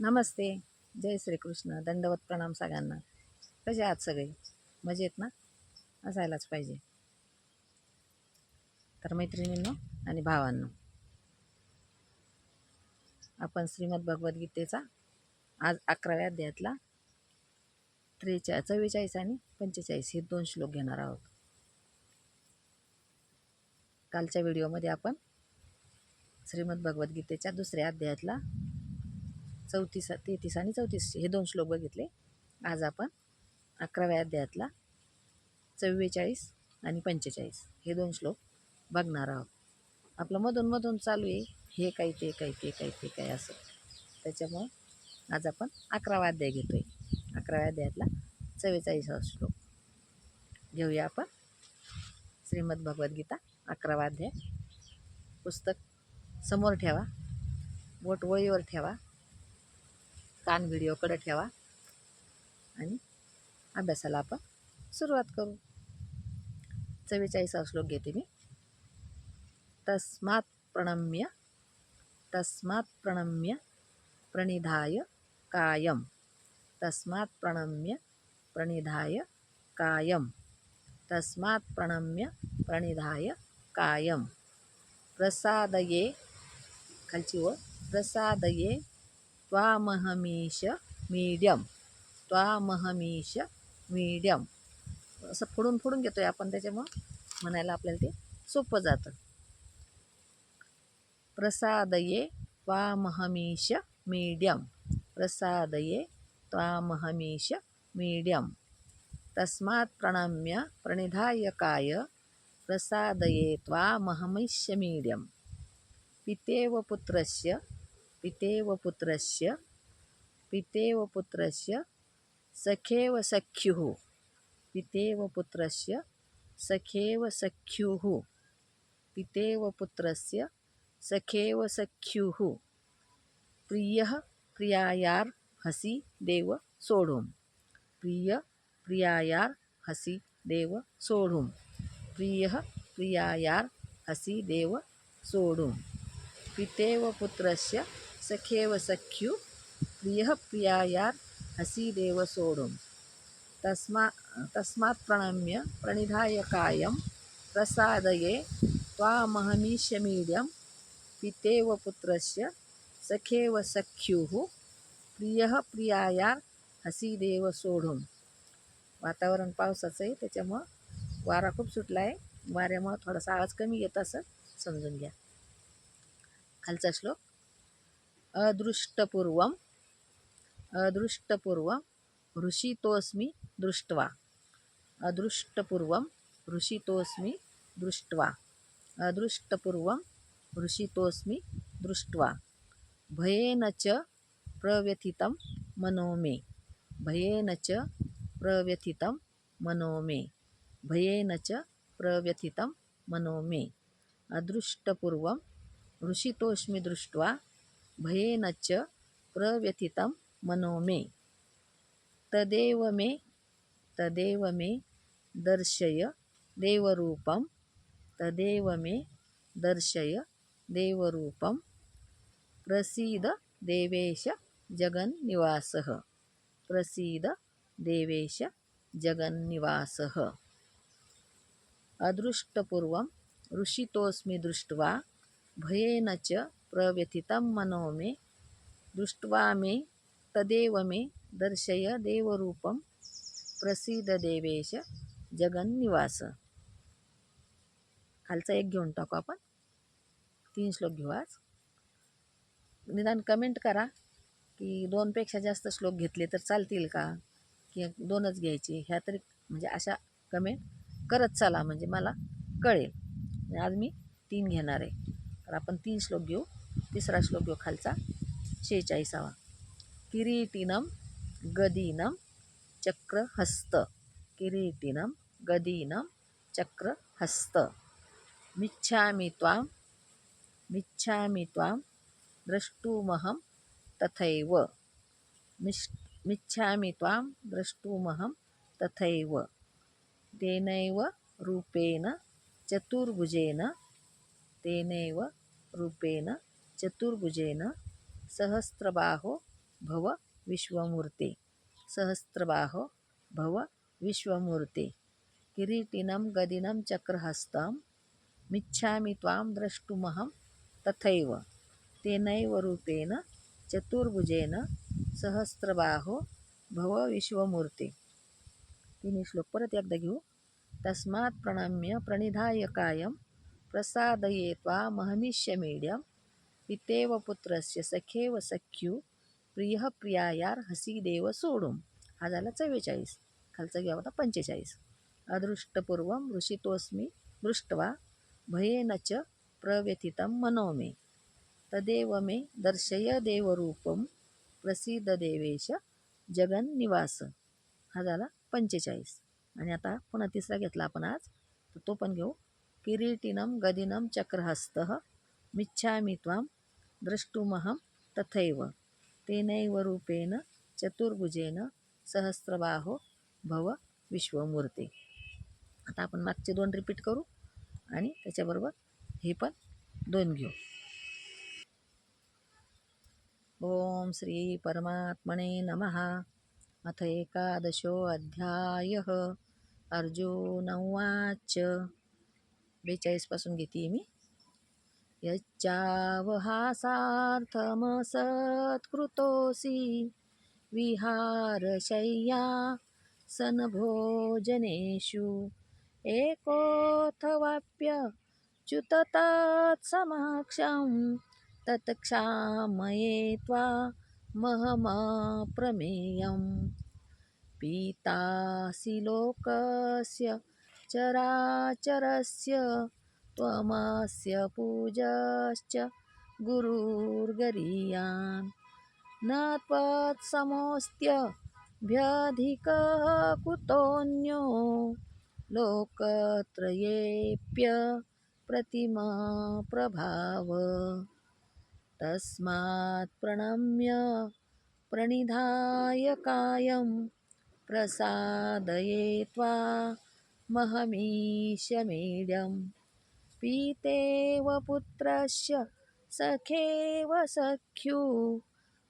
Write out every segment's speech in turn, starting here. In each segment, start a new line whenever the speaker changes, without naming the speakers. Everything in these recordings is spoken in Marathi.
नमस्ते. जय श्रीकृष्ण. दंडवत प्रणाम सगळ्यांना. कसे आहात सगळे? मजेत ना? असायलाच पाहिजे. तर मैत्रिणींनो आणि भावांनो आपण श्रीमद भगवद्गीतेचा आज अकराव्या अध्यायातला त्रेचा चव्वेचाळीस आणि पंचेचाळीस हे दोन श्लोक घेणार आहोत. कालच्या व्हिडिओमध्ये आपण श्रीमद भगवद्गीतेच्या दुसऱ्या अध्यायातला चौतीस तेहतीस आणि चौतीस हे दोन श्लोक बघितले. आज आपण अकराव्या अध्यायातला चव्वेचाळीस आणि पंचेचाळीस हे दोन श्लोक बघणार आहोत. आपलं मधून मधून चालू आहे. हे काही ते काही ते काही ते काही असं. त्याच्यामुळं आज आपण अकरावा अध्याय घेतो आहे अकराव्या अध्यायातला चव्वेचाळीसावा श्लोक. घेऊया आपण श्रीमद भगवद्गीता अकरावा अध्याय. पुस्तक समोर ठेवा. बोट वळीवर ठेवा. कान व्हिडिओकडे ठेवा. आणि अभ्यासाला आपण सुरुवात करू. चव्वेचाळीसा श्लोक घेते मी. तस्मात् प्रणम्य तस्मात् प्रणम्य प्रणिधाय कायम. तस्मात् प्रणम्य प्रणिधाय कायम. तस्मात् प्रणम्य प्रणिधाय कायम. प्रसादये खालची ओळ प्रसादये त्वामहमीश मीडियम. त्वामहमीश मीडियम. असं फोडून फोडून घेतोय आपण त्याच्यामुळं. म्हणायला आपल्याला ते सोपं जातं. प्रसादये त्वामहमीश मीडियम. प्रसादये त्वामहमीश मीडियम. तस्मात् प्रणम्य प्रणिधायकाय प्रसादये त्वामहमीश मीडियम. पितेव पुत्रस्य पितेव पुत्रस्य सखेव सख्युः पितेव सखेव सख्युः पितेव सखेव सख्युः। प्रियः प्रियायार हसी देव सोढून प्रिय प्रियायार हसी देव सोढून प्रियः प्रियायार हसी देव सोढून पितेव सखेव सख्यु प्रियः प्रियायार हसीदेव सोढुं तस्मा तस्मात् प्रणम्य प्रणिधाय कायं प्रसादये त्वामहमीशमीड्यं पितेव पुत्रस्य सखेव सख्युः प्रियः प्रियायार हसीदेव सोढुं वातावरण पावसाचं आहे त्याच्यामुळं वारा खूप सुटला आहे. वाऱ्यामुळं थोडासा आवाज कमी येत असं समजून घ्या. खालचा श्लोक अदृष्टपूर्वम् अदृष्टपूर्वं ऋषितोस्मि दृष्ट्वा। अदृष्टपूर्वं ऋषितोस्मि दृष्ट्वा। अदृष्टपूर्वं ऋषितोस्मि दृष्ट्वा। भयेन च प्रव्यथितं मनो मे। भयेन च प्रव्यथितं मनो मे। भयेन च प्रव्यथितं मनो मे। अदृष्टपूर्वं ऋषितोस्मि दृष्ट्वा भयेन च प्रव्यथितं मनो मे। तदेव मे तदेव मे दर्शय देवरूपं तदेव मे दर्शय देवरूपं। प्रसीद देवेश जगन्निवासः। प्रसीद देवेश जगन्निवासः। अदृष्टपूर्वं ऋषितोऽस्मि दृष्ट्वा भयेन च प्रव्यथितं मनो मे दृष्ट्वा मे तदेव मे दर्शय देवरूपं प्रसीद देवेश जगन्निवास। खालचा एक घेऊन टाकू आपण. तीन श्लोक घेऊ आज. निदान कमेंट करा की दोनपेक्षा जास्त श्लोक घेतले तर चालतील का? की दोनच घ्यायचे? ह्या तरी म्हणजे अशा कमेंट करत चला म्हणजे मला कळेल. आज मी तीन घेणार आहे. तर आपण तीन श्लोक घेऊ. तिसरा श्लोक घेऊ खालचा शेहेचाळीसावा किरीटिनम गदीनम चक्रहस्त. किरीटिनम गदीनम चक्रहस्त. मिच्छामि त्वां मिच्छामि त्वां द्रष्टुमहं तथैव. मिश् मिच्छामि त्वां द्रष्टुमहं तथैव. तेनैव रूपेण चतुर्भुजेन तेनैव रूपेण चतुर्भुजेन सहस्रबाहो भव विश्वमूर्ते। सहस्रबाहो भव विश्वमूर्ते। किरीटिनं गदिनं चक्रहस्तं मिच्छामि त्वां द्रष्टुमहं तथैव। तेनैव रूपेण चतुर्भुजेन सहस्रबाहो भव विश्वमूर्ते। तिन्ही श्लोक परत एकदा घेऊ। तस्मात् प्रणम्य प्रणिधायकायं प्रसादये त्वामहमिष्यमीड्यं पितेव पुत्रस्य सखेव सख्यू प्रिय प्रियायार हसी देव सोडूम हा झाला चव्वेचाळीस. खालचा घ्यावा होता पंचेचाळीस. अदृष्टपूर्वं ऋषितोऽस्मि दृष्ट्वा भयेन च प्रव्यथितं मनो मे तदेव मे दर्शय देवरूपं प्रसिद्ध देवेश जगन्निवास। हा झाला पंचेचाळीस. आणि आता पुन्हा तिसरा घेतला आपण आज. तर तो पण घेऊ. किरीटिनं गदिनं चक्रहस्त मिच्छामि त्वां द्रष्टुमहं तथैव। तेनैव रूपेण चतुर्भुजेन सहस्रबाहो भव विश्वमूर्ते। आता आपण मागचे दोन रिपीट करू आणि त्याच्याबरोबर हे पण दोन घेऊ. ओम श्री परमात्मने नमः। अथ एकादशोऽध्यायः अर्जुन उवाच। बेचाळीसपासून घेते मी. यच्चावहासार्थमसत्कृतोऽसि विहारशय्या सनभोजनेषु एकोऽथवाप्यच्युततत्समक्षं तत्क्षामये त्वा महमप्रमेयं पीतासि लोकस्य चराचरस्य त्वमस्य पूजश्च गुरुर्गरीयान् न त्वत्समोऽस्त्यभ्यधिकः कुतोऽन्यो लोकत्रयेऽप्य प्रतिमा प्रभाव। तस्मात् प्रणम्य प्रणिधाय कायं प्रसादये त्वा महमीशमीड्यं पीतेव पुत्रस्य सखेव सख्यु।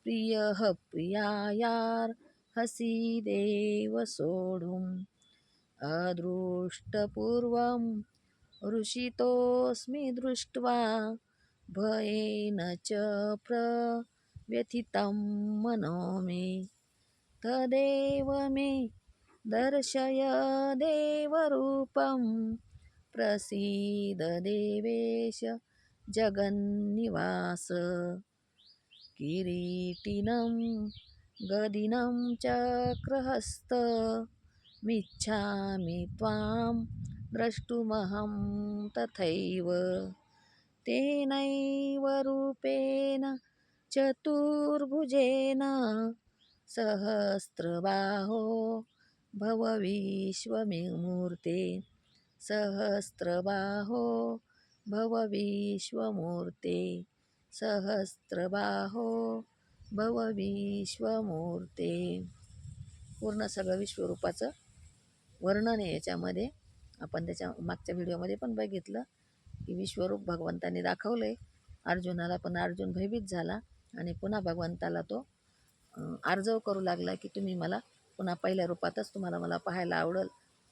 प्रियः प्रियायार्हसि देव सोढुम्। अदृष्टपूर्वं ऋषितोऽस्मि दृष्ट्वा भयेन च प्रव्यथितं मनो मे तदेव मे दर्शय देवरूपम्। प्रसीद देवेश जगन्निवास। किरीटिनं गदिनं चक्रहस्त मिच्छामि त्वां द्रष्टुमहं तथैव। तेनैव रूपेण चतुर्भुजेन सहस्रबाहो भवविश्वमिमूर्ते सहस्रबाहो भव विश्वमूर्ते। सहस्रबाहो भव विश्वमूर्ते। पूर्ण सगळं विश्वरूपाचं वर्णन आहे याच्यामध्ये. आपण त्याच्या मागच्या व्हिडिओमध्ये पण बघितलं की विश्वरूप भगवंतांनी दाखवलं आहे अर्जुनाला पण अर्जुन भयभीत झाला आणि पुन्हा भगवंताला तो अर्जव आर्जव करू लागला की तुम्ही मला पुन्हा पहिल्या रूपातच तुम्हाला मला पाहायला आवडेल.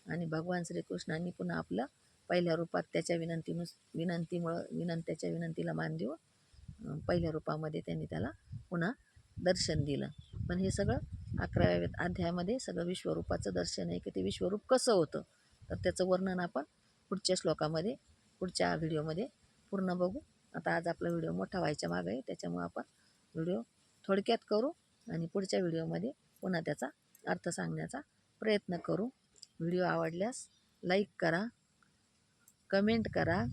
आणि भगवान श्रीकृष्णांनी पुन्हा आपलं पहिल्या रूपात त्याच्या विनंतीनुस विनंतीमुळं विनंत्याच्या विनंतीला मान देऊन पहिल्या रूपामध्ये त्यांनी त्याला पुन्हा दर्शन दिलं. पण हे सगळं अकराव्या अध्यायामध्ये सगळं विश्वरूपाचं दर्शन आहे की ते विश्वरूप कसं होतं? तर त्याचं वर्णन आपण पुढच्या श्लोकामध्ये पुढच्या व्हिडिओमध्ये पूर्ण बघू. आता आज आपला व्हिडिओ मोठा व्हायच्या मागं आहे त्याच्यामुळं आपण व्हिडिओ थोडक्यात करू आणि पुढच्या व्हिडिओमध्ये पुन्हा त्याचा अर्थ सांगण्याचा प्रयत्न करू. व्हिडिओ आवडल्यास लाईक करा कमेंट करा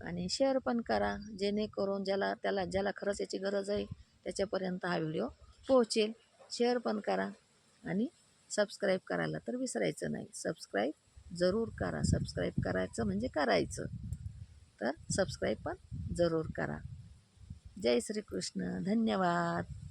आणि शेअर पण करा जेणेकरून ज्याला त्याला ज्याला खरंच याची गरज आहे त्याच्यापर्यंत हा व्हिडिओ पोहोचेल. शेअर पण करा आणि सबस्क्राईब करायला तर विसरायचं नाही. सबस्क्राईब जरूर करा. सबस्क्राईब करायचं म्हणजे करायचं. तर सबस्क्राईब पण जरूर करा. जय श्रीकृष्ण. धन्यवाद.